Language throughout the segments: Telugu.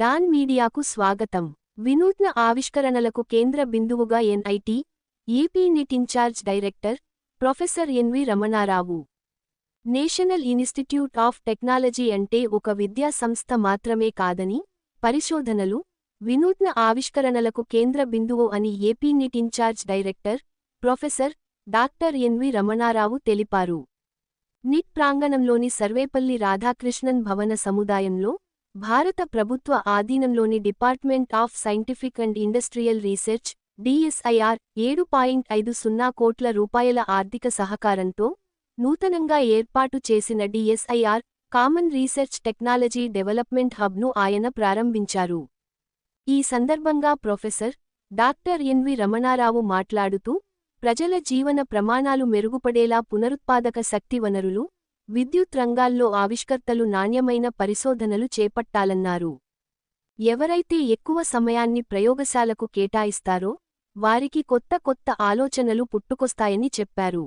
డాన్ మీడియాకు స్వాగతం. వినూత్న ఆవిష్కరణలకు కేంద్ర బిందువుగా NIT AP NIT in-charge director professor NV Ramana Rao. National institute of technology అంటే ఒక విద్యా సంస్థ మాత్రమే కాదని పరిశోధనలు వినూత్న ఆవిష్కరణలకు కేంద్ర బిందువు అని AP NIT incharge director professor doctor N V Ramana Rao తెలిపారు. నిట్ ప్రాంగణంలోని సర్వేపల్లి రాధాకృష్ణన్ భవన సముదాయంలో భారత ప్రభుత్వ ఆధీనంలోని department of scientific and industrial research DSIR ఏడు పాయింట్ ఐదు సున్నా కోట్ల రూపాయల ఆర్థిక సహకారంతో నూతనంగా ఏర్పాటు చేసిన DSIR common research technology development హబ్ను ఆయన ప్రారంభించారు. ఈ సందర్భంగా ప్రొఫెసర్ డాక్టర్ ఎన్వి రమణారావు మాట్లాడుతూ ప్రజల జీవన ప్రమాణాలు మెరుగుపడేలా పునరుత్పాదక శక్తి వనరులు విద్యుత్ రంగాల్లో ఆవిష్కర్తలు నాణ్యమైన పరిశోధనలు చేపట్టాలన్నారు. ఎవరైతే ఎక్కువ సమయాన్ని ప్రయోగశాలకు కేటాయిస్తారో వారికి కొత్త కొత్త ఆలోచనలు పుట్టుకొస్తాయని చెప్పారు.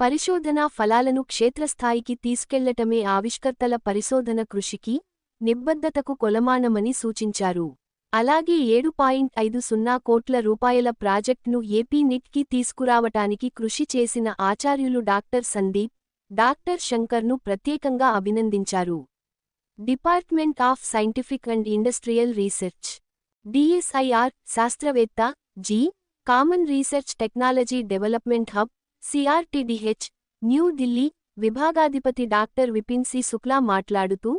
పరిశోధనా ఫలాలను క్షేత్రస్థాయికి తీసుకెళ్ళటమే ఆవిష్కర్తల పరిశోధన కృషికి నిబద్ధతకు కొలమానమని సూచించారు. అలాగే ఏడు పాయింట్ ఐదు సున్నా కోట్ల రూపాయల ప్రాజెక్టును ఏపీ నిట్కి తీసుకురావటానికి కృషి చేసిన ఆచార్యులు డాక్టర్ సందీప్ డాక్టర్ శంకర్ను ప్రత్యేకంగా అభినందించారు. Department of scientific and industrial research DSIR శాస్త్రవేత్త G. Common research technology development hub CRTDH New Delhi విభాగాధిపతి doctor Vipin C. Shukla మాట్లాడుతూ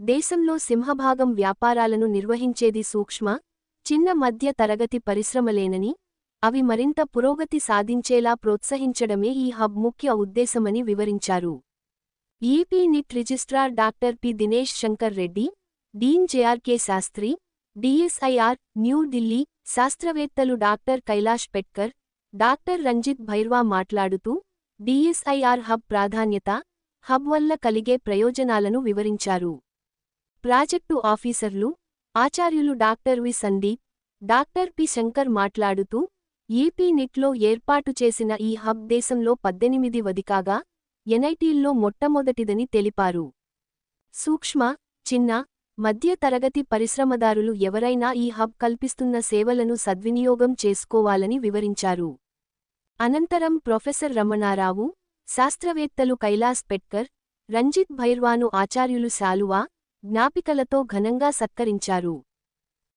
దేశంలో సింహభాగం వ్యాపారాలను నిర్వహించేది సూక్ష్మ చిన్న మధ్య తరగతి పరిశ్రమలేనని అవి మరింత పురోగతి సాధించేలా ప్రోత్సహించడమే ఈ హబ్ ముఖ్య ఉద్దేశమని వివరించారు. AP NIT registrar doctor P Dinesh Shankar Reddy dean JRK Sastry DSIR New Delhi శాస్త్రవేత్తలు డాక్టర్ కైలాష్ పెట్కర్ డాక్టర్ రంజిత్ భైర్వా మాట్లాడుతూ డిఎస్ఐఆర్ హబ్ ప్రాధాన్యత హబ్ వల్ల కలిగే ప్రయోజనాలను వివరించారు. ప్రాజెక్టు ఆఫీసర్లు ఆచార్యులు doctor V Sandeep doctor P Shankar మాట్లాడుతూ ఏపీ నిట్లో ఏర్పాటు చేసిన ఈ హబ్ దేశంలో పద్దెనిమిది వదికాగా ఎన్ఐటీల్లో మొట్టమొదటిదని తెలిపారు. సూక్ష్మ చిన్న మధ్య తరగతి పరిశ్రమదారులు ఎవరైనా ఈ హబ్ కల్పిస్తున్న సేవలను సద్వినియోగం చేసుకోవాలని వివరించారు. అనంతరం ప్రొఫెసర్ రమణారావు శాస్త్రవేత్తలు కైలాస్ పెట్కర్ రంజిత్ భైర్వాను ఆచార్యులు శాలువా జ్ఞాపికలతో ఘనంగా సత్కరించారు.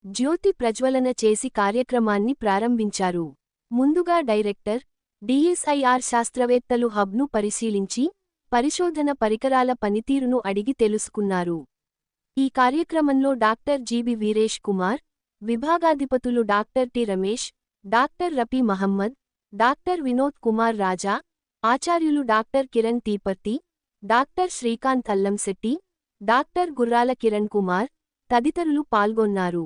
జ్యోతి ప్రజ్వలన చేసి కార్యక్రమాన్ని ప్రారంభించారు. ముందుగా డైరెక్టర్ డిఎస్ఐఆర్ శాస్త్రవేత్తలు హబ్ను పరిశీలించి పరిశోధన పరికరాల పనితీరును అడిగి తెలుసుకున్నారు. ఈ కార్యక్రమంలో doctor GB Veeresh Kumar విభాగాధిపతులు doctor T Ramesh doctor Rafi Mohammad doctor Vinod Kumar Raja ఆచార్యులు doctor Kiran Theeparthi doctor Srikanth Allamsetti doctor Gurrala Kiran Kumar తదితరులు పాల్గొన్నారు.